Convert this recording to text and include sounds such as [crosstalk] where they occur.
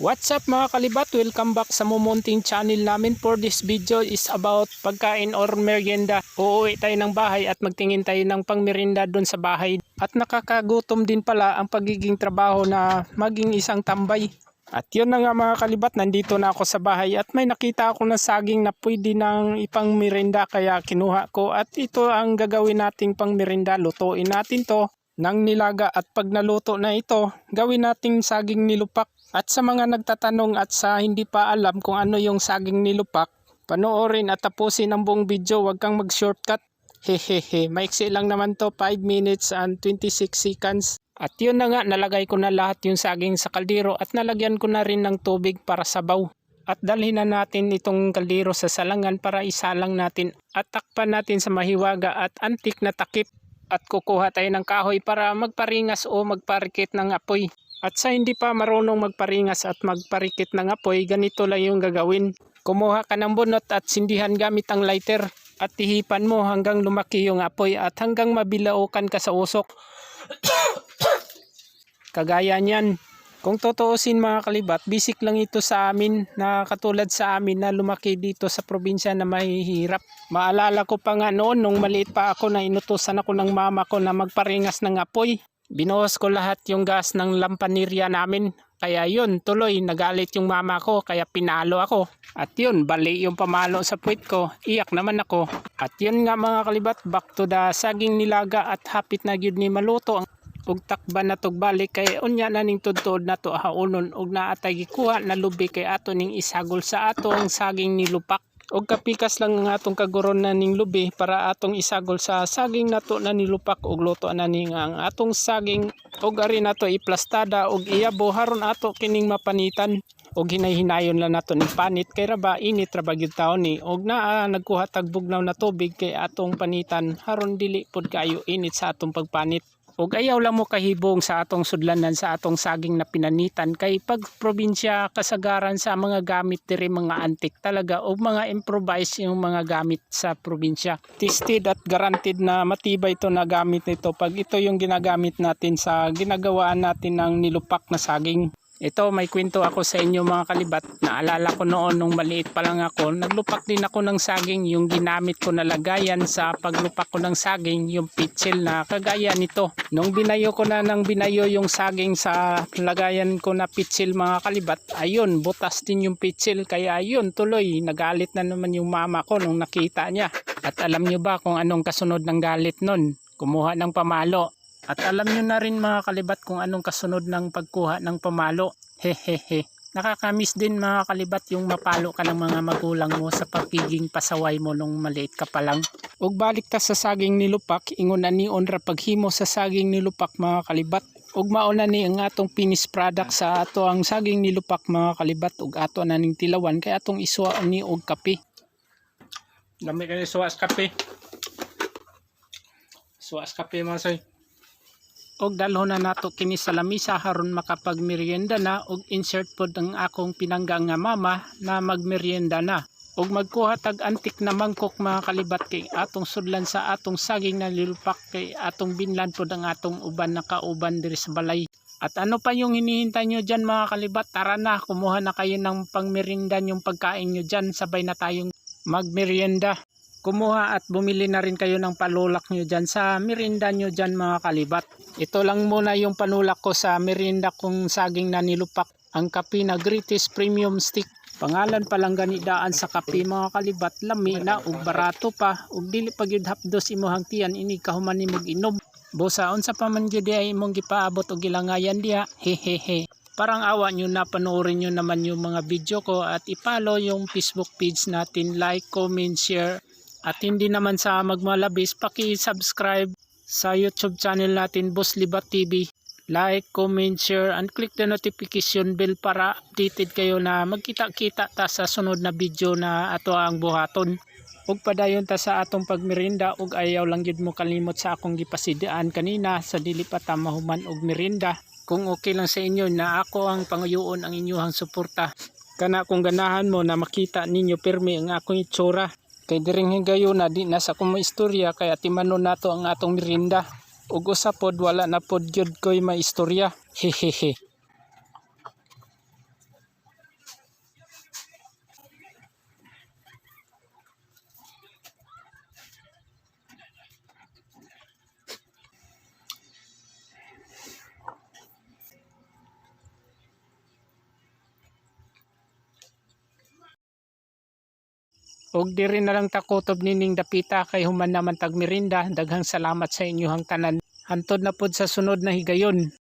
What's up mga kalibat? Welcome back sa Mumunting channel namin. For this video is about pagkain or merienda. Uuwi tayo ng bahay at magtingin tayo ng pangmerienda doon sa bahay. At nakakagutom din pala ang pagiging trabaho na maging isang tambay. At yun na nga mga kalibat, nandito na ako sa bahay at may nakita ako na saging na pwede ng ipang merienda kaya kinuha ko. At ito ang gagawin nating pang merienda. Lutuin natin to ng nilaga at pag naluto na ito, gawin nating saging nilupak. At sa mga nagtatanong at sa hindi pa alam kung ano yung saging nilupak, panoorin at tapusin ang buong video, wag kang mag-shortcut. Hehehe, maiksi lang naman to, 5 minutes and 26 seconds. At yun na nga, nalagay ko na lahat yung saging sa kaldero at nalagyan ko na rin ng tubig para sabaw. At dalhin na natin itong kaldero sa salangan para isalang natin at takpan natin sa mahiwaga at antik na takip. At kukuha tayo ng kahoy para magparingas o magparikit ng apoy. At sa hindi pa marunong magparingas at magparikit ng apoy, ganito lang yung gagawin. Kumuha ka ng bunot at sindihan gamit ang lighter at tihipan mo hanggang lumaki yung apoy at hanggang mabilaukan ka sa usok. [coughs] Kagaya niyan. Kung totoosin mga kalibat, basic lang ito sa amin na katulad sa amin na lumaki dito sa probinsya na mahihirap. Maalala ko pa nga noon nung maliit pa ako na inutusan ako ng mama ko na magparingas ng apoy. Binuhos ko lahat yung gas ng lampanirya namin. Kaya yun, tuloy, nagalit yung mama ko, kaya pinalo ako. At yun, bali yung pamalo sa puwit ko, iyak naman ako. At yun nga mga kalibat, back to the saging nilaga at hapit na gyud ni maluto. Ug takban na tog balik kay unya na ning tudtod na to haunon ug naatay gikuha na lubi kay ato ning isagol sa atong saging nilupak. Og kapikas lang ang atong kaguron na ning lubi para atong isagol sa saging nato na nilupak og luto na ning ang atong saging. Og ari nato iplastada og iyabo. Haron ato kining mapanitan. Og hinay-hinayon lang nato ning panit. Kay raba init ra ba gyud taon ni? Og naa nagkuha tag bugnaw na tubig kay atong panitan. Haron dili pod kayo init sa atong pagpanit og ayaw lang mo kahibong sa atong sudlanan sa atong saging na pinanitan. Kay pag probinsya kasagaran sa mga gamit diri mga antik talaga og mga improvise yung mga gamit sa probinsya. Tested at guaranteed na matibay ito na gamit nito pag ito yung ginagamit natin sa ginagawaan natin ng nilupak na saging ito, may kwento ako sa inyo mga kalibat. Naalala ko noon nung maliit pa lang ako, naglupak din ako ng saging. Yung ginamit ko na lagayan sa paglupak ko ng saging, yung pitsil na kagaya nito. Nung binayo ko na ng binayo yung saging sa lagayan ko na pitsil mga kalibat, ayun, butas din yung pitsil. Kaya ayun, tuloy, nagalit na naman yung mama ko nung nakita niya. At alam niyo ba kung anong kasunod ng galit nun? Kumuha ng pamalo. At alam nyo na rin mga kalibat kung anong kasunod ng pagkuha ng pamalo. Hehehe. Nakakamiss din mga kalibat yung mapalo ka ng mga magulang mo sa pagiging pasaway mo nung maliit ka pa lang. Ug balik ta sa saging nilupak, ingon na ni onra paghimo sa saging nilupak mga kalibat. Ug mauna ni ang atong finished product sa ato ang saging nilupak mga kalibat ug ato na ning tilawan kay atong isuwa ni og kape. Dami kayo isuwa sa kape. Isuwa sa kape mga soy og dalhon na nato kini sa lamisa haron makapagmerienda na og insert pod ang akong pinangga nga mama na magmerienda na. Og magkuha tag antik na mangkok mga kalibat kay atong sudlan sa atong saging na lilupak kay atong binlan pod ang atong uban na kauban diri sa balay. At ano pa yung hinihintay nyo dyan mga kalibat? Tara na kumuha na kayo ng pangmerienda yung pagkain nyo dyan. Sabay na tayong magmerienda kumuha at bumili na rin kayo ng palulak nyo dyan sa merinda nyo dyan mga kalibat. Ito lang muna yung panulak ko sa merinda kong saging na nilupak. Ang kape na Greatest Premium Stick. Pangalan pa lang ganidaan sa kape mga kalibat. Lami na ug barato pa. Ug dili pa gyud hapdos imuhang tiyan ini kahuman nimog inom. Busaon sa paman gyud ay imong gipaabot og gilangayan diha. Hehehe. Parang awa nyo na panoorin nyo naman yung mga video ko at ipalo yung Facebook page natin. Like, comment, share at hindi naman sa magmalabis, paki-subscribe sa YouTube channel natin, Boss Libat TV. Like, comment, share, and click the notification bell para updated kayo na magkita-kita ta sa sunod na video na ato ang buhaton. Ug padayon ta sa atong pagmerinda ug ayaw lang jud mo kalimot sa akong gipasidian kanina sa dili pa ta mahuman og merinda. Kung okay lang sa inyo na ako ang panguyoon ang inyong suporta. Kana kung ganahan mo na makita ninyo pirmi ang akong itsura kay diring higayo na di na sa kumo istorya kaya timanon nato ang atong mirinda. Ug usa pod wala na pod gyud koy maistorya hehehe Og diri na lang takutob nining dapita kay human naman tag merinda. Daghang salamat sa inyohang tanan. Hantod na pod sa sunod na higayon.